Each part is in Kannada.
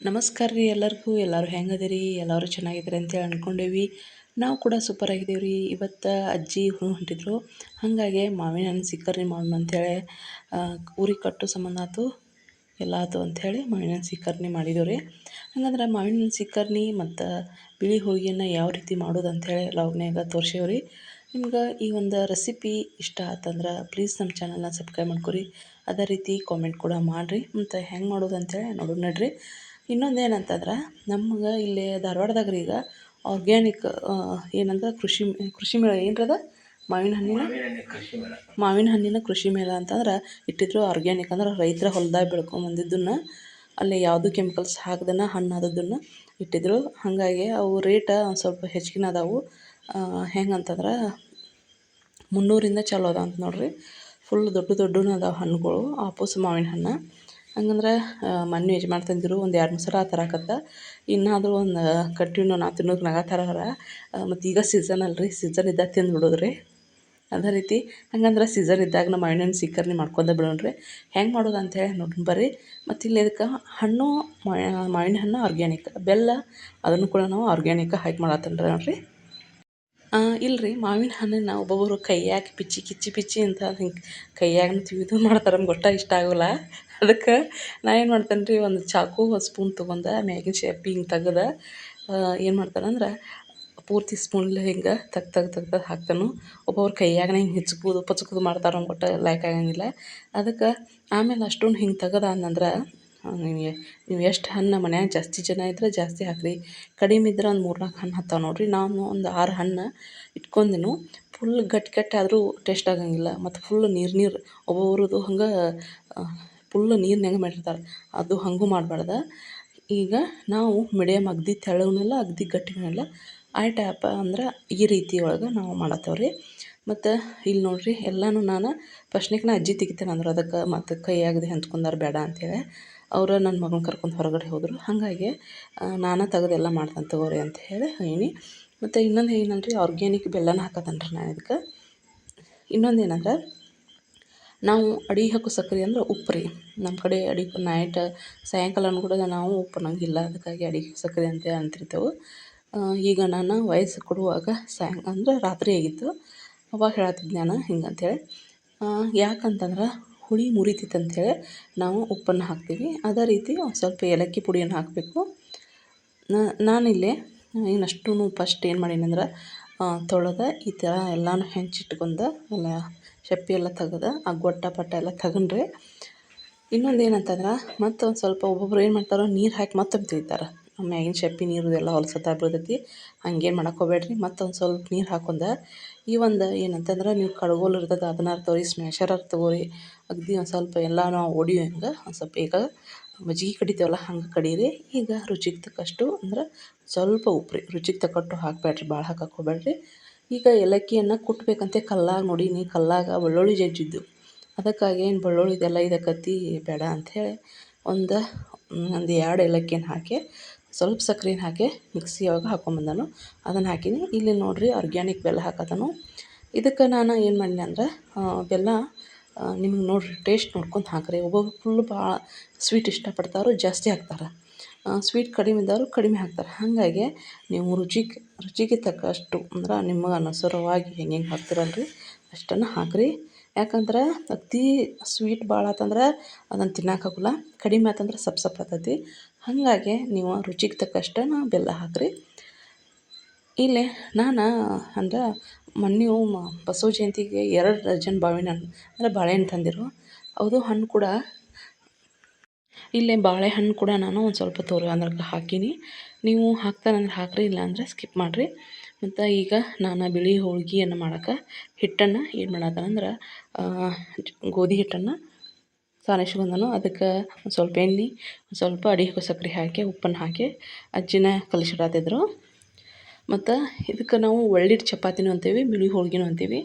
ನಮಸ್ಕಾರ ರೀ ಎಲ್ಲರಿಗೂ. ಎಲ್ಲರೂ ಹೆಂಗದಿರಿ? ಎಲ್ಲರೂ ಚೆನ್ನಾಗಿದ್ದೀರಿ ಅಂತೇಳಿ ಅಂದ್ಕೊಂಡೇವಿ ನಾವು ಕೂಡ ಸೂಪರ್ ಆಗಿದ್ದೀವಿ ರೀ ಇವತ್ತು ಅಜ್ಜಿ ಹೂ ಹೊಂಟಿದ್ರು. ಹಾಗಾಗಿ ಮಾವಿನ ಹಣ್ಣು ಸಿಕ್ಕರಿ ಮಾಡೋಣ ಅಂಥೇಳಿ ಊರಿಗೆ ಕಟ್ಟು ಸಂಬಂಧ ಆಯ್ತು ಎಲ್ಲ ಆಯ್ತು ಅಂಥೇಳಿ ಮಾವಿನ ಹಣ್ಣು ಸಿಕ್ಕರ್ನಿ ಮಾಡಿದೆವು ರೀ ಹಂಗಂದ್ರೆ ಮಾವಿನ ಹಣ್ಣು ಸಿಕ್ಕರ್ನಿ ಮತ್ತು ಬಿಳಿ ಹೋಳಿಗೆನ ಯಾವ ರೀತಿ ಮಾಡೋದು ಅಂಥೇಳಿ ಲಾಗ್ನ್ಯಾಗ ತೋರ್ಸೇವು ರೀ ನಿಮ್ಗೆ ಈ ಒಂದು ರೆಸಿಪಿ ಇಷ್ಟ ಆತಂದ್ರೆ ಪ್ಲೀಸ್ ನಮ್ಮ ಚಾನಲ್ನ ಸಬ್ಸ್ಕ್ರೈಬ್ ಮಾಡ್ಕೊರಿ. ಅದೇ ರೀತಿ ಕಾಮೆಂಟ್ ಕೂಡ ಮಾಡಿರಿ. ಮತ್ತು ಹೆಂಗೆ ಮಾಡೋದು ಅಂತೇಳಿ ನೋಡೋಣ ನಡ್ರಿ. ಇನ್ನೊಂದು ಏನಂತಂದ್ರೆ ನಮ್ಗೆ ಇಲ್ಲಿ ಧಾರ್ವಾಡ್ದಾಗ ರೀ ಈಗ ಆರ್ಗ್ಯಾನಿಕ್ ಏನಂದ್ರೆ ಕೃಷಿ ಕೃಷಿ ಮೇಳ. ಏನರದ? ಮಾವಿನ ಹಣ್ಣಿನ? ಮಾವಿನ ಹಣ್ಣಿನ ಕೃಷಿ ಮೇಳ ಅಂತಂದ್ರೆ ಇಟ್ಟಿದ್ರು ಆರ್ಗ್ಯಾನಿಕ್ ಅಂದ್ರೆ ರೈತರ ಹೊಲ್ದಾಗ ಬೆಳ್ಕೊಂಬಂದಿದ್ದನ್ನು, ಅಲ್ಲಿ ಯಾವುದು ಕೆಮಿಕಲ್ಸ್ ಹಾಕ್ದನ ಹಣ್ಣು ಆದದ್ದನ್ನು ಇಟ್ಟಿದ್ರು. ಹಾಗಾಗಿ ಅವು ರೇಟ ಒಂದು ಸ್ವಲ್ಪ ಹೆಚ್ಚಿಗೆ ಅದಾವು. ಹೆಂಗಂತಂದ್ರೆ ಮುನ್ನೂರಿಂದ ಚಾಲು ಅದ ಅಂತ ನೋಡ್ರಿ. ಫುಲ್ ದೊಡ್ಡ ದೊಡ್ಡನೂ ಅದಾವೆ ಹಣ್ಣುಗಳು ಆಪೂಸ್ ಮಾವಿನ ಹಣ್ಣು. ಹಂಗಂದ್ರೆ ಮೊನ್ನೆ ಯಜಮಾನ್ ತಂದಿರು, ಒಂದು ಎರಡು ಮೂರು ಸಲ ತರಾಕತ್ತ ಇನ್ನಾದರೂ ಒಂದು ಕಂಟಿನ್ಯೂ ನಾ ತಿನ್ನೋಕೆ ನಗತ್ತಾರ ಮತ್ತು ಈಗ ಸೀಸನ್ ಅಲ್ರಿ ಸೀಸನ್ ಇದ್ದಾಗ ತಿಂದು ರೀ ಅದೇ ರೀತಿ, ಹಂಗಂದ್ರೆ ಸೀಸನ್ ಇದ್ದಾಗ ನಮ್ಮ ಮಾವಿನ ಹಣ್ಣು ಸಿಕ್ಕರ್ನಿ ಮಾಡ್ಕೊಂಡ ಬಿಡೋಣ್ರಿ. ಹೆಂಗೆ ಮಾಡೋದು ಅಂತೇಳಿ ನೋಡೋಣ ಬರ್ರಿ. ಮತ್ತು ಇಲ್ಲಿ ಇದಕ್ಕೆ ಹಣ್ಣು ಮಾವಿನ ಹಣ್ಣು ಆರ್ಗ್ಯಾನಿಕ್ ಬೆಲ್ಲ, ಅದನ್ನು ಕೂಡ ನಾವು ಆರ್ಗ್ಯಾನಿಕ್ ಹಾಕಿ ಮಾಡತ್ತೇನೆ ನೋಡಿರಿ. ಇಲ್ರಿ, ಮಾವಿನ ಹಣ್ಣನ್ನ ಒಬ್ಬೊಬ್ಬರು ಕೈಯಾಗ ಪಿಚ್ಚಿ ಕಿಚ್ಚಿ ಪಿಚ್ಚಿ ಅಂತ ಹಿಂಗೆ ಕೈಯಾಗನ ತಿವಿದು ಮಾಡ್ತಾರೆ ನಮ್ಗೆ ಒಟ್ಟು ಇಷ್ಟ ಆಗೋಲ್ಲ. ಅದಕ್ಕೆ ನಾ ಏನು ಮಾಡ್ತೇನೆ ರೀ ಒಂದು ಚಾಕು, ಒಂದು ಸ್ಪೂನ್ ತೊಗೊಂಡು ಮ್ಯಾಗಿನ ಶೇಪ್ ಹಿಂಗೆ ತೆಗ್ದು ಏನು ಮಾಡ್ತಾನೆ ಅಂದ್ರೆ ಪೂರ್ತಿ ಸ್ಪೂನ್ಲೆ ಹಿಂಗೆ ತಗ್ ತಗ್ ತಗ್ ಹಾಕ್ತಾನು. ಒಬ್ಬೊಬ್ರು ಕೈಯಾಗನ ಹಿಂಗೆ ಹಿಚ್ಕುದು, ಪಚಕುದು ಮಾಡ್ತಾರೆ ನಮ್ಗೆ ಒಟ್ಟು ಲೈಕ್ ಆಗಂಗಿಲ್ಲ ಅದಕ್ಕೆ ಆಮೇಲೆ ಅಷ್ಟೊಂದು ಹಿಂಗೆ ತೆಗ್ದಾದ್ನಂದ್ರೆ ನಿಮಗೆ ನೀವು ಎಷ್ಟು ಹಣ್ಣು ಮನ್ಯಾಗ ಜಾಸ್ತಿ ಜನ ಇದ್ರೆ ಜಾಸ್ತಿ ಹಾಕಿರಿ. ಕಡಿಮೆ ಇದ್ರೆ ಒಂದು ಮೂರು ನಾಲ್ಕು ಹಣ್ಣು ಹತ್ತಾವೆ ನೋಡಿರಿ. ನಾನು ಒಂದು ಆರು ಹಣ್ಣು ಇಟ್ಕೊಂಡೆನು ಫುಲ್ ಗಟ್ಟಿ ಗಟ್ಟಿ ಆದರೂ ಟೇಸ್ಟ್ ಆಗಂಗಿಲ್ಲ. ಮತ್ತು ಫುಲ್ ನೀರು ನೀರು ಒಬ್ಬೊಬ್ರದ್ದು ಹಂಗೆ ಫುಲ್ ನೀರಿನ್ಯಾಗ ಮಾಡಿರ್ತಾರೆ. ಅದು ಹಾಗೂ ಮಾಡಬಾರ್ದು. ಈಗ ನಾವು ಮೀಡಿಯಮ್ ಅಗ್ದಿ ತೆಳ್ಳಗೂ ಅಗ್ದಿ ಗಟ್ಟಿನೂ ಇಲ್ಲ ಆ ಟೈಪ್ ಅಂದ್ರೆ ಈ ರೀತಿ ಒಳಗೆ ನಾವು ಮಾಡತ್ತೇವೆ ರೀ ಮತ್ತು ಇಲ್ಲಿ ನೋಡಿರಿ, ಎಲ್ಲನೂ ನಾನು ಫಸ್ಟ್ನೇಕ್ ನಾ ಅಜ್ಜಿ ತೆಗಿತೇನೆ ಅಂದ್ರೆ. ಅದಕ್ಕೆ ಮತ್ತು ಆಗದೆ ಹಂಚ್ಕೊಂಡಾರ ಬೇಡ ಅಂಥೇಳಿ ಅವ್ರು ನನ್ನ ಮಗನ ಕರ್ಕೊಂಡು ಹೊರಗಡೆ ಹೋದರು. ಹಾಗಾಗಿ ನಾನು ತೆಗೆದೆಲ್ಲ ಮಾಡ್ತೇನೆ ತಗೋರಿ ಅಂತ ಹೇಳಿ ಹೈನಿ ಮತ್ತು ಇನ್ನೊಂದು ಏನಂದ್ರೆ ಆರ್ಗ್ಯಾನಿಕ್ ಬೆಲ್ಲನ ಹಾಕತ್ತೇನೆ ರೀ ನಾನು ಇದಕ್ಕೆ. ಇನ್ನೊಂದು ಏನಂದ್ರೆ, ನಾವು ಅಡಿ ಹಾಕೋ ಸಕ್ರೆ ಅಂದ್ರೆ ಉಪ್ಪು ರೀ. ನಮ್ಮ ಕಡೆ ಅಡಿಗೆ ನೈಟ್ ಸಾಯಂಕಾಲನೂ ಕೂಡ ನಾವು ಉಪ್ಪು ಅನ್ನೋಂಗಿಲ್ಲ ಅದಕ್ಕಾಗಿ ಅಡಿಗೆ ಸಕ್ಕರೆ ಅಂತ ಅಂತಿರ್ತೇವೆ. ಈಗ ನಾನು ವಯಸ್ಸು ಕೊಡುವಾಗ ಸಾಯಂ, ಅಂದ್ರೆ ರಾತ್ರಿ ಆಗಿತ್ತು. ಅವಾಗ ಹೇಳತ್ತಿದ್ದೆ ನಾನು ಹಿಂಗೆ ಅಂತೇಳಿ ಯಾಕಂತಂದ್ರೆ ಹುಳಿ ಮುರಿತೈತೆ ಅಂಥೇಳಿ ನಾವು ಉಪ್ಪನ್ನು ಹಾಕ್ತೀವಿ. ಅದೇ ರೀತಿ ಸ್ವಲ್ಪ ಏಲಕ್ಕಿ ಪುಡಿಯನ್ನು ಹಾಕಬೇಕು. ನಾನಿಲ್ಲಿ ಏನಷ್ಟು ಫಸ್ಟ್ ಏನು ಮಾಡೀನಿ ಅಂದ್ರೆ ತೊಳೆದ ಈ ಥರ ಎಲ್ಲನೂ ಹೆಂಚಿಟ್ಕೊಂಡು, ಎಲ್ಲ ಶಪ್ಪಿ ಎಲ್ಲ ತೆಗೆದು, ಆ ಗೊಟ್ಟ ಪಟ್ಟ ಎಲ್ಲ ತಗೊಂಡ್ರೆ ಇನ್ನೊಂದು ಏನಂತಂದ್ರೆ, ಮತ್ತೊಂದು ಸ್ವಲ್ಪ ಒಬ್ಬೊಬ್ರು ಏನು ಮಾಡ್ತಾರೋ ನೀರು ಹಾಕಿ ಮತ್ತೊಮ್ಮೆ ತೆಗಿತಾರೆ. ಮ್ಯಾಗಿನ ಶಪ್ಪಿ ನೀರು ಎಲ್ಲ ಹೊಲಸತ್ತ ಬಿಡ್ತೈತಿ. ಹಂಗೇನು ಮಾಡಕ್ಕೆ ಹೋಗ್ಬೇಡ್ರಿ. ಮತ್ತೊಂದು ಸ್ವಲ್ಪ ನೀರು ಹಾಕೊಂಡ ಈ ಒಂದು ಏನಂತಂದ್ರೆ ನೀವು ಕಡ್ಗೋಲು ಇರ್ತದೆ ಅದನ್ನಾರು ತಗೋರಿ ಸ್ಮ್ಯಾಶರಾರು ತಗೋರಿ. ಅಗ್ದಿ ಒಂದು ಸ್ವಲ್ಪ ಎಲ್ಲ ನಾವು ಹೊಡಿಯೋ ಹಂಗೆ, ಒಂದು ಸ್ವಲ್ಪ ಈಗ ಮಜ್ಜಿಗೆ ಕಡಿತೀವಲ್ಲ, ಹಂಗೆ ಕಡೀರಿ. ಈಗ ರುಚಿಗೆ ತಕ್ಕಷ್ಟು ಅಂದ್ರೆ ಸ್ವಲ್ಪ ಉಪ್ಪು ರೀ ರುಚಿಗೆ ತಕ್ಕಟ್ಟು ಹಾಕಬೇಡ್ರಿ ಭಾಳ ಹಾಕಕ್ಕೆ ಈಗ ಏಲಕ್ಕಿಯನ್ನು ಕುಟ್ಟಬೇಕಂತೆ ಕಲ್ಲಾಗ ನೋಡೀನಿ ಕಲ್ಲಾಗ ಬೆಳ್ಳುಳ್ಳಿ ಜಜ್ಜಿದ್ದು. ಅದಕ್ಕಾಗಿ ಏನು ಬೆಳ್ಳುಳ್ಳಿದೆಲ್ಲ ಇದಕ್ಕತ್ತಿ ಬೇಡ ಅಂಥೇಳಿ ಒಂದು ಒಂದು ಎರಡು ಏಲಕ್ಕಿನ ಹಾಕಿ ಸ್ವಲ್ಪ ಸಕ್ರೆನ ಹಾಕಿ ಮಿಕ್ಸಿ ಒಳಗೆ ಹಾಕ್ಕೊಂಬಂದನು ಅದನ್ನು ಹಾಕೀನಿ. ಇಲ್ಲಿ ನೋಡಿರಿ ಆರ್ಗ್ಯಾನಿಕ್ ಬೆಲ್ಲ ಹಾಕದನು ಇದಕ್ಕೆ ನಾನು ಏನು ಮಾಡೀನಿ ಅಂದ್ರೆ ಬೆಲ್ಲ ನಿಮ್ಗೆ ನೋಡಿರಿ ಟೇಸ್ಟ್ ನೋಡ್ಕೊಂಡು ಹಾಕಿರಿ. ಒಬ್ಬೊಬ್ರು ಫುಲ್ ಭಾಳ ಸ್ವೀಟ್ ಇಷ್ಟಪಡ್ತಾರೋ ಜಾಸ್ತಿ ಹಾಕ್ತಾರೆ. ಸ್ವೀಟ್ ಕಡಿಮೆ ಇದ್ದವರು ಕಡಿಮೆ ಹಾಕ್ತಾರೆ. ಹಾಗಾಗಿ ನೀವು ರುಚಿಗೆ ರುಚಿಗೆ ತಕ್ಕಷ್ಟು ಅಂದ್ರೆ ನಿಮಗೆ ಅನುಸಾರವಾಗಿ ಹೆಂಗೆ ಹೆಂಗೆ ಹಾಕ್ತೀರಲ್ರಿ ಅಷ್ಟನ್ನು ಹಾಕಿರಿ. ಯಾಕಂದ್ರೆ ಅತಿ ಸ್ವೀಟ್ ಭಾಳ ಆತಂದ್ರೆ ಅದನ್ನು ತಿನ್ನೋಕ್ಕಾಗಲ್ಲ ಕಡಿಮೆ ಆತಂದ್ರೆ ಸಪ್ ಸಪ್ ಆಗ್ತೈತಿ ಹಾಗಾಗಿ ನೀವು ರುಚಿಗೆ ತಕ್ಕಷ್ಟನ್ನು ಬೆಲ್ಲ ಹಾಕಿರಿ. ಇಲ್ಲಿ ನಾನು ಅಂದ್ರೆ ಮೊನ್ನೆ ಬಸವ ಜಯಂತಿಗೆ ಎರಡು ಡಜನ್ ಬಾವಿನ ಅಂದರೆ ಬಾಳೆಹಣ್ಣು ತಂದಿರು, ಅದು ಹಣ್ಣು ಕೂಡ ಇಲ್ಲೇ ಬಾಳೆಹಣ್ಣು ಕೂಡ ನಾನು ಒಂದು ಸ್ವಲ್ಪ ತೋರು ಅಂದ್ರೆ ಹಾಕೀನಿ. ನೀವು ಹಾಕ್ತಾರಂದ್ರೆ ಹಾಕಿರಿ ಅಂದರೆ ಸ್ಕಿಪ್ ಮಾಡಿರಿ. ಮತ್ತು ಈಗ ನಾನು ಬಿಳಿ ಹೋಳಿಗೆಯನ್ನು ಮಾಡೋಕೆ ಹಿಟ್ಟನ್ನು ಏನು ಮಾಡತ್ತೇನಂದ್ರೆ ಗೋಧಿ ಹಿಟ್ಟನ್ನು ಸಾನಿಸ್ಕೊಂಡನು ಅದಕ್ಕೆ ಒಂದು ಸ್ವಲ್ಪ ಎಣ್ಣೆ, ಒಂದು ಸ್ವಲ್ಪ ಅಡಿಗೆ ಸಕ್ರೆ ಹಾಕಿ, ಉಪ್ಪನ್ನು ಹಾಕಿ ಅಜ್ಜಿನ ಕಲಿಸಿಡಾತಿದ್ರು. ಮತ್ತು ಇದಕ್ಕೆ ನಾವು ಒಳ್ಳಿಟ್ಟು ಚಪಾತಿನೂ ಅಂತೀವಿ ಬಿಳಿ ಹೋಳ್ಗೆನೂ ಅಂತೀವಿ.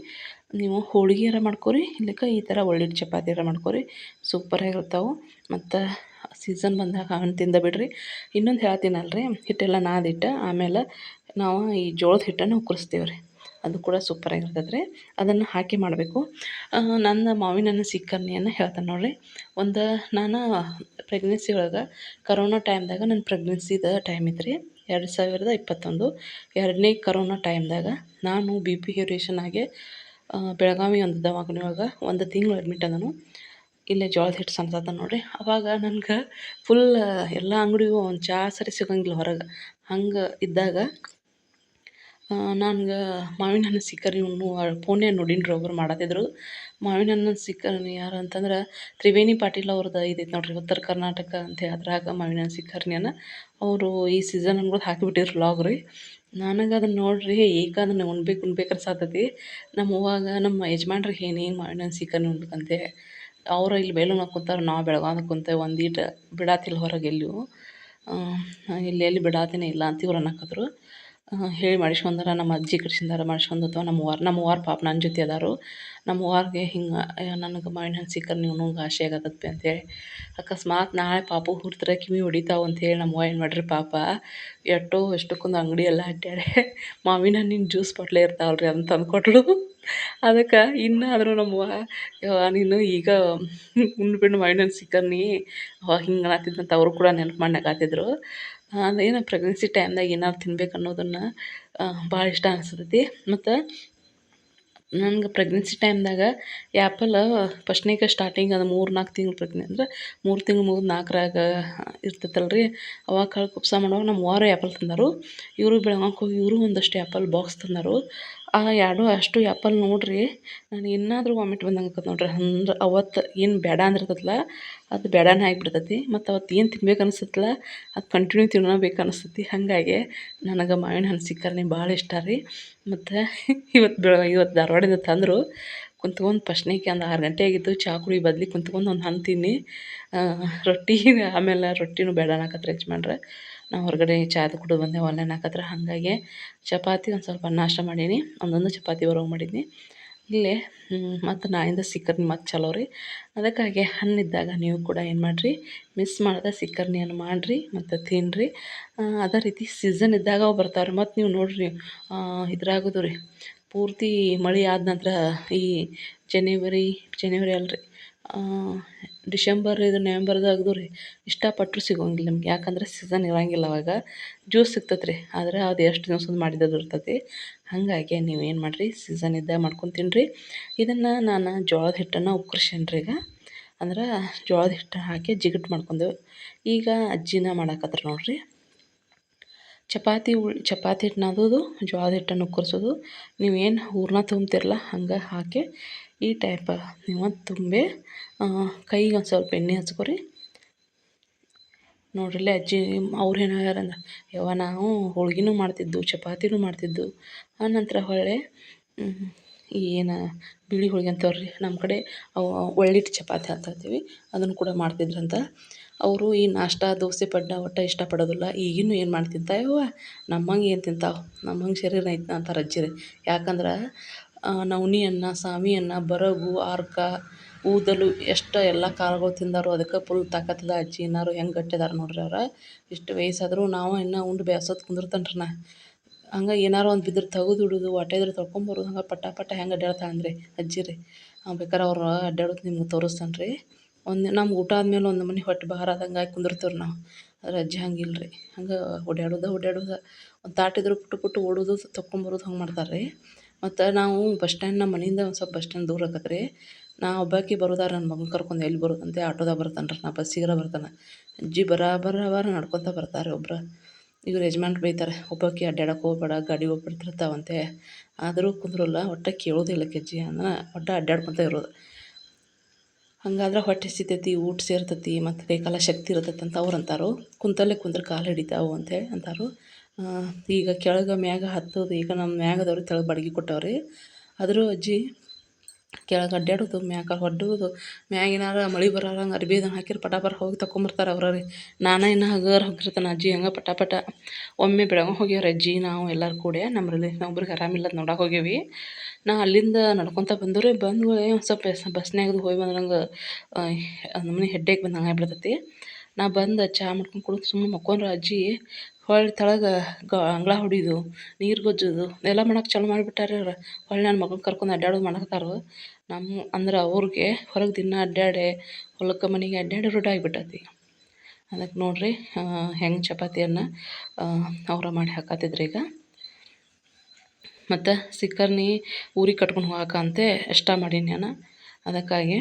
ನೀವು ಹೋಳ್ಗೆಯಾರ ಮಾಡ್ಕೊರಿ, ಇಲ್ಲಕ್ಕೆ ಈ ಥರ ಒಳ್ಳಿಟ್ಟು ಚಪಾತಿಯಾರ ಮಾಡ್ಕೊರಿ. ಸೂಪರಾಗಿರ್ತಾವೆ ಮತ್ತು ಸೀಸನ್ ಬಂದಾಗ ಹಣ್ಣು ತಿಂದ ಬಿಡ್ರಿ. ಇನ್ನೊಂದು ಹೇಳ್ತೀನಲ್ರಿ, ಹಿಟ್ಟೆಲ್ಲ ನಾದಿಟ್ಟು, ಆಮೇಲೆ ನಾವು ಈ ಜೋಳದ ಹಿಟ್ಟನ್ನು ಉಕ್ಕರಿಸ್ತೀವಿ ರೀ ಅದು ಕೂಡ ಸೂಪರ್ ರೀ ಅದನ್ನು ಹಾಕಿ ಮಾಡಬೇಕು. ನನ್ನ ಮಾವಿನ ಹಣ್ಣು ಸಿಕ್ಕರ್ನಿಯನ್ನು ಹೇಳ್ತಾನೆ ನೋಡಿರಿ. ಒಂದು ನಾನು ಪ್ರೆಗ್ನೆನ್ಸಿ ಒಳಗೆ ಕರೋನಾ ಟೈಮ್ದಾಗ ನನ್ನ ಪ್ರೆಗ್ನೆನ್ಸಿದ ಟೈಮ್ ಇತ್ತು ರೀ ಎರಡು ಸಾವಿರದ ಇಪ್ಪತ್ತೊಂದು. ಎರಡನೇ ಕರೋನಾ ಟೈಮ್ದಾಗ ನಾನು ಬಿ ಪಿ ಹ್ಯೂರೇಷನ್ ಆಗಿ ಬೆಳಗಾವಿ ಒಂದು ದವಾಖಾನೆ ಒಂದು ತಿಂಗಳು ಅಡ್ಮಿಟ್ ಅದನು ಇಲ್ಲೇ ಜೋಳದ ಹಿಟ್ಟು ಸಂತದ ನೋಡಿರಿ. ಅವಾಗ ನನಗೆ ಫುಲ್ ಎಲ್ಲ ಅಂಗಡಿಗೂ ಒಂದು ಚಾ ಸರಿ ಸಿಗೋಂಗಿಲ್ಲ ಹೊರಗೆ. ಹಂಗೆ ಇದ್ದಾಗ ನನ್ಗೆ ಮಾವಿನ ಹಣ್ಣು ಸಿಕ್ಕರಿ ಇವನು ಪೋನ್ಯಾಗ ನೋಡೀನಿ ರೀ ಒಬ್ರು ಮಾಡತ್ತಿದ್ರು. ಮಾವಿನ ಹಣ್ಣು ಸಿಕ್ಕರ್ನಿ ಯಾರು ಅಂತಂದ್ರೆ ತ್ರಿವೇಣಿ ಪಾಟೀಲ್ ಅವ್ರದ್ದು ಇದೈತೆ ನೋಡಿರಿ ಉತ್ತರ ಕರ್ನಾಟಕ ಅಂತ ಅದ್ರಾಗ ಮಾವಿನ ಹಣ್ಣು ಸಿಕ್ಕರ್ನಿಯನ್ನು ಅವರು ಈ ಸೀಸನ್ ಅನ್ಬೋದು ಹಾಕಿಬಿಟ್ಟಿದ್ರು ಲಾಗ್ ರೀ. ನನಗೆ ಅದನ್ನು ನೋಡಿರಿ ಈಗ ಅದನ್ನು ಉಣ್ಬೇಕು ಉಣ್ಬೇಕು ಅನ್ಸತ್ತೈತಿ ನಮ್ಮ ಅವ್ವಾಗ ನಮ್ಮ ಯಜಮಾನ್ರಿಗೆ ಏನೇನು ಮಾವಿನ ಹಣ್ಣು ಸಿಕ್ಕರ್ನಿ ಉಣ್ಬೇಕಂತೆ. ಅವ್ರು ಇಲ್ಲಿ ಬೇಲೂನ ಕುಂತಾರೆ, ನಾವು ಬೆಳಗಾವ್ದಾಗ ಕುಂತೇವೆ ಒಂದೀಟು ಬಿಡಾತಿಲ್ಲ ಹೊರಗೆ ಎಲ್ಲಿಯೂ. ಇಲ್ಲಿ ಎಲ್ಲಿ ಬಿಡಾತಿನೇ ಇಲ್ಲ ಅಂತ ಇವ್ರು ಅನ್ನಕತ್ರು. ಹೇಳಿ ಮಾಡಿಸ್ಕೊಂಡಾರ, ನಮ್ಮ ಅಜ್ಜಿ ಕಡ್ಸಿಂದಾರ ಮಾಡಿಸ್ಕೊಂಡು ಅಥವಾ ನಮ್ಮ ಅವ್ವಾರು ನಮ್ಮ ಅವ್ವಾರು ಪಾಪ ನನ್ನ ಜೊತೆ ಅದಾರು. ನಮ್ಮ ಅವ್ವಾರ್ಗೆ ಹಿಂಗೆ ನನಗೆ ಮಾವಿನ ಹಣ್ಣು ಸಿಕ್ಕರೆ ನೀವು ನಂಗೆ ಆಸೆ ಆಗತ್ತಪ್ಪಿ ಅಂತೇಳಿ ಅಕಸ್ಮಾತ್ ನಾಳೆ ಪಾಪು ಹುರ್ತ್ರೆ ಕಿವಿ ಹೊಡಿತಾವೆ ಅಂತೇಳಿ ನಮ್ಮ ಅವ್ವ ಏನು ಮಾಡ್ರಿ ಪಾಪ, ಎಷ್ಟೋ ಎಷ್ಟಕ್ಕೊಂದು ಅಂಗಡಿ ಎಲ್ಲ ಅಡ್ಡಾಡಿ ಮಾವಿನ ಹಣ್ಣಿನ ಜ್ಯೂಸ್ ಬಾಟ್ಲೆ ಇರ್ತಾವಲ್ರಿ ಅದನ್ನು ತಂದು ಅದಕ್ಕೆ ಇನ್ನಾದರೂ ನಮ್ಮವ್ವ ನೀನು ಈಗ ಉಂಡ್ಬಿಡು ಮಾವಿನ ಹಣ್ಣು ಸಿಕ್ಕರ್ನಿ ಹಿಂಗೆ ಅನ್ನತ್ತಿದ್ದಂತ ಅವರು ಕೂಡ ನೆನ್ಪು ಮಾಡಿ ನಗಾತಿದ್ರು ಏನು ಪ್ರೆಗ್ನೆನ್ಸಿ ಟೈಮ್ದಾಗ ಏನಾರು ತಿನ್ಬೇಕು ಅನ್ನೋದನ್ನು ಭಾಳ ಇಷ್ಟ ಅನಿಸ್ತೈತಿ. ಮತ್ತು ನನ್ಗೆ ಪ್ರೆಗ್ನೆನ್ಸಿ ಟೈಮ್ದಾಗ ಆ್ಯಪಲ್ ಫಸ್ಟ್ನೇಗೆ ಸ್ಟಾರ್ಟಿಂಗ್ ಅದು ಮೂರು ನಾಲ್ಕು ತಿಂಗ್ಳು ಪ್ರೆಗ್ನೆ ಅಂದ್ರೆ ಮೂರು ತಿಂಗ್ಳು ಮೂರು ನಾಲ್ಕರಾಗ ಇರ್ತೈತಲ್ಲ ರೀ ಅವಾಗ ಕಾಳು ಕುಪ್ಸ ಮಾಡುವಾಗ ನಮ್ಮ ಅವ್ವಾರು ಆ್ಯಪಲ್ ತಂದರು. ಇವರು ಬೆಳಗಾವ್ಗೆ ಹೋಗಿ ಇವರು ಒಂದಷ್ಟು ಆ್ಯಪಲ್ ಬಾಕ್ಸ್ ತಂದರು. ಆ ಎರಡು ಅಷ್ಟು ಆ್ಯಪಲ್ ನೋಡಿರಿ, ನಾನು ಇನ್ನಾದರೂ ವಾಮಿಟ್ ಬಂದಂಗೆ ನೋಡ್ರಿ. ಅಂದ್ರೆ ಅವತ್ತು ಏನು ಬೇಡ ಅಂದಿರ್ತದಲ್ಲ ಅದು ಬೇಡನೇ ಆಗಿಬಿಡ್ತೈತಿ. ಮತ್ತು ಅವತ್ತು ಏನು ತಿನ್ಬೇಕು ಅನಿಸ್ತಲ್ಲ ಅದು ಕಂಟಿನ್ಯೂ ತಿನ್ನಬೇಕು ಅನಿಸ್ತೈತಿ. ಹಾಗಾಗಿ ನನಗೆ ಮಾವಿನ ಹಣ್ಣು ಸಿಕ್ಕರ್ನಿ ಭಾಳ ಇಷ್ಟ ರೀ. ಮತ್ತು ಇವತ್ತು ಬೆಳ ಇವತ್ತು ಧಾರವಾಡದ ತಂದರು, ಕುಂತ್ಕೊಂಡು ಫಸ್ಟ್ನೇಗೆ ಒಂದು ಆರು ಗಂಟೆ ಆಗಿತ್ತು ಚಹಾ ಕುಡಿ ಬದ್ಲಿ ಕುಂತ್ಕೊಂಡು ಒಂದು ಹಣ್ಣು ತಿನ್ನಿ. ರೊಟ್ಟಿ, ಆಮೇಲೆ ರೊಟ್ಟಿನೂ ಬೇಡ ಅನ್ನಕತ್ರು ಯಜಮಾನ್ರು. ನಾವು ಹೊರಗಡೆ ಚಾದು ಕುಡಿದು ಬಂದೆ ಅಲ್ಲೇ ಹಾಕತ್ರ. ಹಾಗಾಗಿ ಚಪಾತಿ ಒಂದು ಸ್ವಲ್ಪ ನಾಷ್ಟ ಮಾಡೀನಿ. ಒಂದೊಂದು ಚಪಾತಿ ಹೊರಗೆ ಮಾಡಿದ್ನಿ. ಇಲ್ಲೇ ಮತ್ತು ನಾಯಿಂದ ಸಿಕ್ಕರ್ನಿ ಮತ್ತು ಚಲೋ ರೀ. ಅದಕ್ಕಾಗಿ ಹಣ್ಣಿದ್ದಾಗ ನೀವು ಕೂಡ ಏನು ಮಾಡಿರಿ ಮಿಸ್ ಮಾಡದೆ ಸಿಕ್ಕರ್ನಿಯನ್ನು ಮಾಡಿರಿ ಮತ್ತು ತಿನ್ನಿರಿ ಅದೇ ರೀತಿ ಸೀಸನ್ ಇದ್ದಾಗ ಅವು ಬರ್ತಾವೆ ರೀ ಮತ್ತು ನೀವು ನೋಡಿರಿ ಇದ್ರಾಗೋದು ರೀ. ಪೂರ್ತಿ ಮಳೆ ಆದ ನಂತರ ಈ ಜನವರಿ ಜನವರಿ ಅಲ್ಲ ರೀ ಡಿಸೆಂಬರ್ ಇದು ನವೆಂಬರ್ದಾಗದು ರೀ ಇಷ್ಟಪಟ್ಟರು ಸಿಗೋಂಗಿಲ್ಲ ನಿಮ್ಗೆ. ಯಾಕಂದ್ರೆ ಸೀಸನ್ ಇರೋಂಗಿಲ್ಲ ಅವಾಗ. ಜ್ಯೂಸ್ ಸಿಗ್ತೈತೆ ರೀ ಆದರೆ ಅದು ಎಷ್ಟು ದಿವ್ಸದ ಮಾಡಿದ್ದು ಇರ್ತೈತಿ. ಹಾಗಾಗಿ ನೀವು ಏನು ಮಾಡಿರಿ ಸೀಸನ್ ಇದ್ದಾಗ ಮಾಡ್ಕೊಂಡು ತಿನ್ನಿರಿ ಇದನ್ನು ನಾನು ಜೋಳದ ಹಿಟ್ಟನ್ನು ಉಕ್ಕರ್ಸೇನಿ ಈಗ. ಅಂದ್ರೆ ಜೋಳದ ಹಿಟ್ಟು ಹಾಕಿ ಜಿಗಟ್ ಮಾಡ್ಕೊಂಡೆವು. ಈಗ ಅಜ್ಜಿನ ಮಾಡಾಕತ್ರ ನೋಡಿರಿ. ಚಪಾತಿ ಉಳ್, ಚಪಾತಿ ಹಿಟ್ಟು ನಾದೋದು ಜೋಳದ ಹಿಟ್ಟನ್ನು ನೀವು ಏನು ಹೂರಣ ತುಂಬ್ತಿರಲ್ಲ ಹಂಗೆ ಹಾಕಿ ಈ ಟೈಪ ನೀವು ತುಂಬಿ ಕೈಗೆ ಒಂದು ಸ್ವಲ್ಪ ಎಣ್ಣೆ ಹಚ್ಕೊರಿ. ನೋಡ್ರಿಲ್ಲೇ ಅಜ್ಜಿ ಅವ್ರು ಏನು ಹೇಳ್ಯಾರಂದ್ರೆ ಯವ್ವ ನಾವು ಹೋಳ್ಗಿನೂ ಮಾಡ್ತಿದ್ದು ಚಪಾತಿನೂ ಮಾಡ್ತಿದ್ದು ಆನಂತರ ಹೊಳ್ಳೆ ಏನು ಬಿಳಿ ಹೋಳಿಗೆ ಅಂತವ್ರಿ ನಮ್ಮ ಕಡೆ ಅವು ಒಳ್ಳಿಟ್ಟು ಚಪಾತಿ ಅಂತ ಹೇಳ್ತೀವಿ, ಅದನ್ನು ಕೂಡ ಮಾಡ್ತಿದ್ರಂತ. ಅವರು ಈ ನಾಷ್ಟ, ದೋಸೆ, ಪಡ್ಡ, ಒಟ್ಟು ಇಷ್ಟಪಡೋದಿಲ್ಲ. ಈಗಿನ್ನೂ ಏನು ಮಾಡಿ ತಿಂತಾಯವ್ವ ನಮ್ಮಂಗೆ ಏನು ತಿಂತಾವೆ? ನಮ್ಮಂಗೆ ಶರೀರ ಐತೆ ಅಂತಾರೆ ಅಜ್ಜಿರು ಯಾಕಂದ್ರೆ ನವ್ಣೆ ಅನ್ನ, ಸಾಮಿ ಅನ್ನ, ಬರಗು, ಆರ್ಕ, ಊದಲು ಎಷ್ಟು ಎಲ್ಲ ಕಾಳುಗಳು ತಿಂದಾರೋ ಅದಕ್ಕೆ ಫುಲ್ ತಾಕತ್ತದ ಅಜ್ಜಿ ಏನಾರು ಹೆಂಗೆ ಗಟ್ಟಿದಾರೆ ನೋಡ್ರಿ ಅವ್ರು. ಇಷ್ಟು ವಯಸ್ಸಾದರೂ ನಾವು ಇನ್ನೂ ಉಂಡು ಬೇಸೋದು ಕುಂದಿರ್ತನ್ರಿ ರೀ ನಾ ಹಂಗೆ ಏನಾರು ಒಂದು ಬಿದ್ರೆ ತೆಗೆದು ಹಿಡಿದು ಹೊಟ್ಟೆ ಇದ್ರೆ ತೊಳ್ಕೊಂಬರೋದು ಹಂಗೆ ಪಟ ಪಟ ಹೆಂಗೆ ಅಡ್ಡಾಡ್ತಾನೆ ಅಂದ್ರೆ ಅಜ್ಜಿ ರೀ ಬೇಕಾರೆ ಅವ್ರು ಅಡ್ಡಾಡೋದು ನಿಮ್ಗೆ ತೋರಿಸ್ತಾನೆ ರೀ ಒಂದು ನಮ್ಗೆ ಊಟ ಆದ್ಮೇಲೆ ಒಂದು ನಮೂನಿ ಹೊಟ್ಟೆ ಭಾರ ಆದಂಗೆ ಆಗಿ ಕುಂದಿರ್ತೀವಿ ನಾವು. ಆದ್ರೆ ಅಜ್ಜಿ ಹಂಗಿಲ್ಲ ರೀ ಹಂಗೆ ಓಡ್ಯಾಡುದ, ಓಡ್ಯಾಡುದು. ಒಂದು ತಾಟಿದ್ರೆ ಪುಟು ಪುಟು ಓಡೋದು ತೊಗೊಂಬರೋದು ಹಂಗೆ ಮಾಡ್ತಾರೆ ರೀ. ಮತ್ತು ನಾವು ಬಸ್ ಸ್ಟ್ಯಾಂಡ್ ನಮ್ಮ ಮನೆಯಿಂದ ಒಂದು ಸ್ವಲ್ಪ ಬಸ್ ಸ್ಟ್ಯಾಂಡ್ ದೂರ ಆಗತ್ತೆ ರೀ. ನಾ ಒಬ್ಬಾಕಿ ಬರೋದಾರ ನನ್ನ ಮಗನ ಕರ್ಕೊಂಡು ಎಲ್ಲಿ ಬರೋದಂತೆ ಆಟೋದಾಗ ಬರ್ತಾನೆ ರೀ ನಾ ಬಸ್ಸಿಗಾರ ಬರ್ತಾನೆ. ಅಜ್ಜಿ ಬರಾಬರ ನಡ್ಕೊತ ಬರ್ತಾರೆ ಒಬ್ರು. ಇವ್ರು ಯಜಮಾನ್ರು ಬೈತಾರೆ, ಒಬ್ಬಾಕಿ ಅಡ್ಡಾಡಕ್ಕೆ ಹೋಗ್ಬೇಡ, ಗಾಡಿ ಹೋಗ್ಬಿಡ್ತಿರ್ತಾವಂತೆ. ಆದರೂ ಕುಂದ್ರಲ್ಲ, ಒಟ್ಟು ಕೇಳೋದಿಲ್ಲ ಅಜ್ಜಿ ಅಂದ್ರೆ ಒಟ್ಟು ಅಡ್ಡಾಡ್ಕೊತ ಇರೋದು. ಹಂಗಾದ್ರೆ ಹೊಟ್ಟೆ ಹಸಿತೈತಿ, ಊಟ ಸೇರ್ತೈತಿ, ಮತ್ತು ಕೈಕಾಲ ಶಕ್ತಿ ಇರ್ತೈತೆ ಅಂತ ಅವ್ರು ಅಂತಾರೋ. ಕುಂತಲ್ಲೇ ಕುಂದ್ರೆ ಕಾಲು ಹಿಡಿತಾವು ಅಂತೇಳಿ ಅಂತಾರೆ. ಈಗ ಕೆಳಗೆ ಮ್ಯಾಗ ಹತ್ತೋದು, ಈಗ ನಮ್ಮ ಮ್ಯಾಗದವ್ರು ಕೆಳಗೆ ಬಡಗಿ ಕೊಟ್ಟವ್ರಿ. ಆದರೂ ಅಜ್ಜಿ ಕೆಳಗೆ ಅಡ್ಡಾಡುದು ಮ್ಯಾಗ ಒಡ್ಡೋದು ಮ್ಯಾಗಿನಾರ ಮಳೆ ಬರೋರಂಗೆ ಅರ್ಬಿ ಅದನ್ನು ಪಟಾಪಟ ಪಟ ಪಟ ಹೋಗಿ ತಕೊಂಬರ್ತಾರೆ ಅವ್ರು ರೀ. ನಾನು ಇನ್ನು ಹಗರ್ ಹೋಗಿರ್ತಾನೆ ಅಜ್ಜಿ ಹಂಗೆ ಪಟ ಪಟ. ಒಮ್ಮೆ ಬೆಳಗಾವಿ ಹೋಗ್ಯಾರ ಅಜ್ಜಿ, ನಾವು ಎಲ್ಲರೂ ಕೂಡಿ ನಮ್ಮ ರಿಲೇಷನ್ ಒಬ್ರಿಗೆ ಆರಾಮಿಲ್ಲ ನೋಡಕ್ಕೆ ಹೋಗೇವಿ ನಾ ಅಲ್ಲಿಂದ ನಡ್ಕೊತ ಬಂದರೆ ಬಂದು ಸ್ವಲ್ಪ ಬಸ್ನ್ಯಾಗದು ಹೋಗಿ ಬಂದ್ರಂಗೆ ನಮ್ಮನೆ ಹೆಡ್ಡೇಕ್ ಬಂದಂಗೆ ಆಗ್ಬಿಡ್ತೈತಿ. ನಾ ಬಂದು ಚಹಾ ಮಾಡ್ಕೊಂಡು ಕುಡಿದು ಸುಮ್ಮನೆ ಮಕ್ಕೊಂಡ್ರೆ ಅಜ್ಜಿ. ಹೊಳ್ಳಿ ತೆಳಗೆ ಗ ಅಂಗಳ ಹೊಡಿಯೋದು ನೀರು ಗೊಜ್ಜೋದು ಎಲ್ಲ ಮಾಡೋಕೆ ಚಾಲು ಮಾಡಿಬಿಟ್ಟಾರೆ ಅವ್ರು. ಹೊಳ್ಳಿ ನನ್ನ ಮಗನ ಕರ್ಕೊಂಡು ಅಡ್ಡಾಡೋದು ಮಾಡಕತ್ತಾರು ನಮ್ಮ ಅಂದ್ರೆ ಅವ್ರಿಗೆ ಹೊರಗೆ ದಿನ ಅಡ್ಡಾಡೆ ಹೊಲಕ್ಕೆ ಮನೆಗೆ ಅಡ್ಡಾಡಿ ರೂಢ ಆಗಿಬಿಟ್ಟತಿ. ಅದಕ್ಕೆ ನೋಡಿರಿ ಹೆಂಗೆ ಚಪಾತಿಯನ್ನು ಅವ್ರ ಮಾಡಿ ಹಾಕತ್ತಿದ್ರು ಈಗ. ಮತ್ತು ಸಿಕ್ಕರ್ನಿ ಊರಿಗೆ ಕಟ್ಕೊಂಡು ಹೋಗಕ್ಕಂತೆ ಇಷ್ಟ ಮಾಡೀನಿ ನಾನು ಅದಕ್ಕಾಗಿ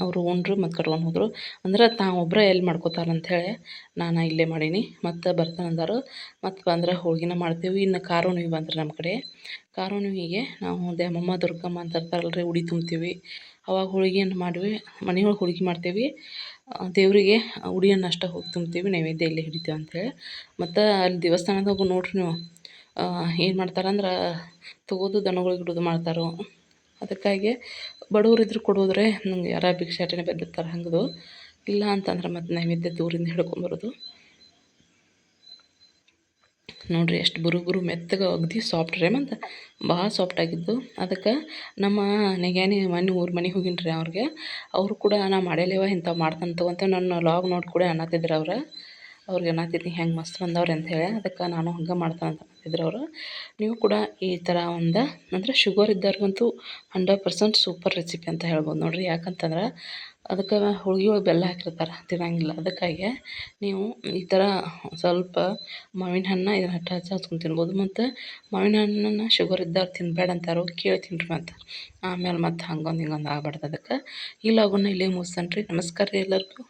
ಅವರು ಉಂಡರು ಮತ್ತು ಕಟ್ಕೊಂಡು ಹೋದರು. ಅಂದ್ರೆ ತಾವು ಒಬ್ಬರೇ ಎಲ್ಲಿ ಮಾಡ್ಕೋತಾರೆ ಅಂಥೇಳಿ ನಾನು ಇಲ್ಲೇ ಮಾಡೀನಿ. ಮತ್ತು ಬರ್ತಾನೆ ಅಂದರು. ಮತ್ತು ಬಂದ್ರೆ ಹೋಳ್ಗೆನ ಮಾಡ್ತೀವಿ. ಇನ್ನು ಖಾರ ಬಂದ್ರೆ ನಮ್ಮ ಕಡೆ. ಖಾರ ನಾವು ದ್ಯಾಮಮ್ಮ ದುರ್ಗಮ್ಮ ಅಂತ ಇರ್ತಾರಲ್ಲ ರೀ ಉಡಿ ತುಂಬ್ತೀವಿ. ಅವಾಗ ಹೋಳ್ಗೆಯನ್ನು ಮಾಡಿವಿ. ಮನೆಯೊಳಗೆ ಹೋಳ್ಗೆ ಮಾಡ್ತೀವಿ. ದೇವರಿಗೆ ಉಡಿಯನ್ನು ಅಷ್ಟೇ ಹೋಗಿ ತುಂಬ್ತೀವಿ. ನೈವೇದ್ಯ ಇಲ್ಲೇ ಹಿಡಿತೇವೆ ಅಂಥೇಳಿ ಮತ್ತು ಅಲ್ಲಿ ದೇವಸ್ಥಾನದಾಗ ನೋಡ್ರಿ ನೀವು. ಏನು ಮಾಡ್ತಾರಂದ್ರೆ ತಗೋದು ದನಗಳಿಗೆ ಇಡೋದು ಮಾಡ್ತಾರೋ. ಅದಕ್ಕಾಗಿ ಬಡವ್ರು ಕೊಡೋದ್ರೆ ನಂಗೆ ಯಾರ ಭಿಕ್ಷಾಟನೆ ಬಂದಿರ್ತಾರೆ ಹಂಗದು. ಇಲ್ಲ ಅಂತಂದ್ರೆ ಮತ್ತು ನೈವೇದ್ಯ ದೂರಿಂದ ಹಿಡ್ಕೊಂಬರೋದು. ನೋಡಿರಿ ಎಷ್ಟು ಬುರು ಬುರು ಮೆತ್ತಗೆ ಅಗ್ದಿ ಸಾಫ್ಟ್ ರೀ ಮತ್ತು ಭಾಳ ಸಾಫ್ಟ್ ಆಗಿದ್ದು. ಅದಕ್ಕೆ ನಮ್ಮ ನೆಗ್ಯಾನಿ ಮನೆ ಊರು ಮನೆಗೆ ಹೋಗಿನಿ ರೀ ಅವ್ರಿಗೆ. ಅವರು ಕೂಡ ನಾ ಮಾಡಲೇವ ಇಂಥವು ಮಾಡ್ತಾನೆ ತಗೊಂತ ನನ್ನ ಲಾಗ್ ನೋಡಿ ಕೂಡ ಅನ್ನತ್ತಿದ್ರು ಅವ್ರು. ಅವ್ರಿಗೆ ಅನ್ನತ್ತಿದ್ನಿ ಹೆಂಗೆ ಮಸ್ತ್ ಬಂದವ್ರಿ ಹೇಳಿ ಅದಕ್ಕೆ ನಾನು ಹಂಗೆ ಮಾಡ್ತಾನೆ ಅಂತ ಅಂತಿದ್ರು ಅವರು. ನೀವು ಕೂಡ ಈ ಥರ ಒಂದು ಅಂದರೆ ಶುಗರ್ ಇದ್ದವ್ರಿಗಂತೂ ಹಂಡ್ರೆಡ್ ಪರ್ಸೆಂಟ್ ಸೂಪರ್ ರೆಸಿಪಿ ಅಂತ ಹೇಳ್ಬೋದು ನೋಡಿರಿ. ಯಾಕಂತಂದ್ರೆ ಅದಕ್ಕೆ ಹೋಳ್ಗೆ ಒಳಗೆ ಬೆಲ್ಲ ಹಾಕಿರ್ತಾರೆ, ತಿನ್ನಂಗಿಲ್ಲ. ಅದಕ್ಕಾಗಿ ನೀವು ಈ ಥರ ಸ್ವಲ್ಪ ಮಾವಿನ ಹಣ್ಣು ಇದನ್ನ ಹಚ್ಚ ಹಚ್ಚ ಹಚ್ಕೊಂಡು ತಿನ್ಬೋದು ಮತ್ತು ಮಾವಿನ ಹಣ್ಣನ್ನು ಶುಗರ್ ಇದ್ದವ್ರು ತಿನ್ಬೇಡ ಅಂತಾರೋ ಕೇಳಿ ತಿನ್ನಿರಿ ಮತ್ತು ಆಮೇಲೆ ಮತ್ತು ಹಂಗೊಂದು ಹಿಂಗೊಂದು ಆಗ್ಬಾರ್ದು ಅದಕ್ಕೆ. ಈ ಅವನ್ನ ಇಲ್ಲೇ ಮುಗಿಸ್ತಾನೆ ರೀ. ನಮಸ್ಕಾರ ರೀ ಎಲ್ಲರಿಗೂ.